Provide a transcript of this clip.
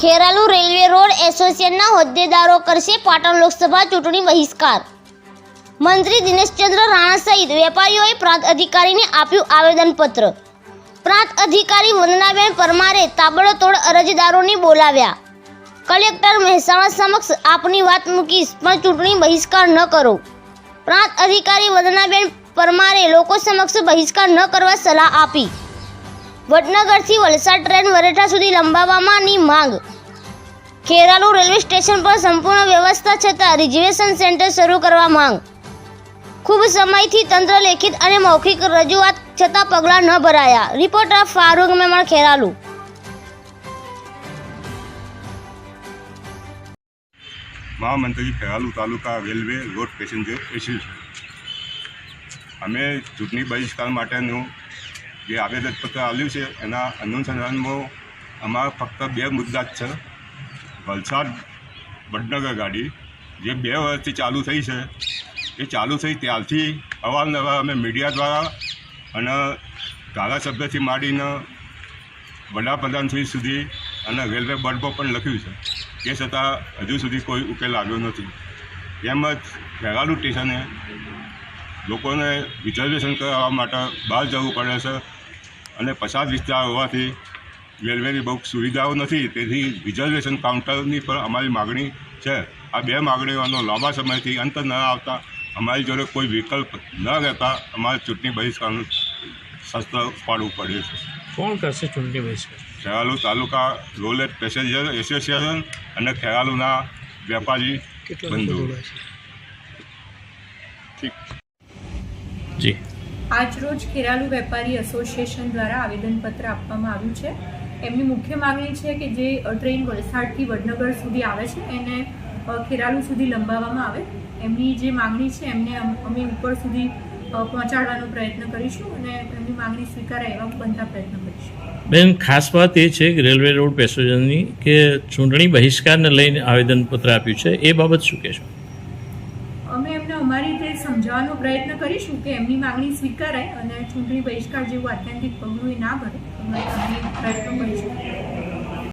Kheralu railway road એસોસિએશનના હોદ્દેદારો કરશે પાટણ લોકસભા ચૂંટણી બહિષ્કાર. મંત્રી દિનેશચંદ્ર રાણા સહિત વેપારીઓએ પ્રાંત અધિકારીને આપ્યું આવેદનપત્ર. પ્રાંત અધિકારી વંદનાબેન પરમારે તાબડતોડ અરજદારોને બોલાવ્યા. કલેક્ટર મહેસાણા સમક્ષ આપની વાત મૂકીશ પણ ચૂંટણી બહિષ્કાર ન કરો. પ્રાંત અધિકારી વંદનાબેન પરમારે લોકો સમક્ષ બહિષ્કાર ન કરવા સલાહ આપી. વડનગરથી વલસાડ ટ્રેન વરેઠા સુધી લંબાવવાની માંગ. ખેરાલુ રેલવે સ્ટેશન પર સંપૂર્ણ વ્યવસ્થા છતાં રિઝર્વેશન સેન્ટર શરૂ કરવા માંગ. ખૂબ સમયથી તંત્ર લેખિત અને મૌખિક રજૂઆત છતાં પગલાં ન ભરાયા. રિપોર્ટર ફારૂક મેમણ, ખેરાલુ. મહામંત્રી Kheralu taluka railway road passenger association અમે ચૂંટણી બહિષ્કાર માટેનું જે આવેદનપત્ર આવ્યું છે, એના અનુસંધાનમાં અમારા ફક્ત બે મુદ્દા જ છે. વલસાડ વડનગર ગાડી, જે બે વર્ષથી ચાલુ થઈ છે. એ ચાલુ થઈ ત્યારથી અવારનવાર અમે મીડિયા દ્વારા અને ધારાસભ્યથી માંડીને વડાપ્રધાનશ્રી સુધી અને રેલવે બોર્ડ પર પણ લખ્યું છે. તે છતાં હજુ સુધી કોઈ ઉકેલ આવ્યો નથી. તેમજ ખેરાલુ સ્ટેશને લોકોને રિઝર્વેશન કરાવવા માટે બહાર જવું પડે છે. અને પછાત વિસ્તાર હોવાથી રેલવેની બહુ સુવિધાઓ નથી. તેથી રિઝર્વેશન કાઉન્ટરની પણ અમારી માગણી છે. આ બે માગણીઓનો લાંબા સમયથી અંત ન આવતા અમારી જોડે કોઈ વિકલ્પ ન રહેતા અમારે ચૂંટણી બહિષ્કારનું શસ્ત્ર પાડવું પડ્યું છે. કોણ કરશે ચૂંટણી બહિષ્કાર? ખેરાલુ તાલુકા રોલેટ પેસેન્જર એસોસિએશન અને ખેરાલુના વેપારી બંધુ. ઠીક. જી. આજરોજ ખેરાલુ વેપારી એસોસિએશન દ્વારા આવેદનપત્ર આપવામાં આવ્યું છે. એમની મુખ્ય માંગણી છે કે જે ટ્રેન વલસાડથી વડનગર સુધી આવે છે, એને ખેરાલુ સુધી લંબાવવામાં આવે. એમની જે માંગણી છે, એમને અમે ઉપર સુધી પહોંચાડવાનો પ્રયત્ન કરીશું અને એમની માંગણી સ્વીકારાય એવા બનતા પ્રયત્ન કરીશું. બેન, ખાસ વાત એ છે કે રેલવે રોડ પેસેન્જરની કે ચૂંટણી બહિષ્કારને લઈને આવેદનપત્ર આપ્યું છે, એ બાબત શું કહેશો? અમારી રીતે સમજાવવાનો પ્રયત્ન કરીશું કે એમની માંગણી સ્વીકારાય અને ચૂંટણી બહિષ્કાર જેવું આત્યંતિક પગલું એ ના ભરે. પ્રયત્નો કરીશું.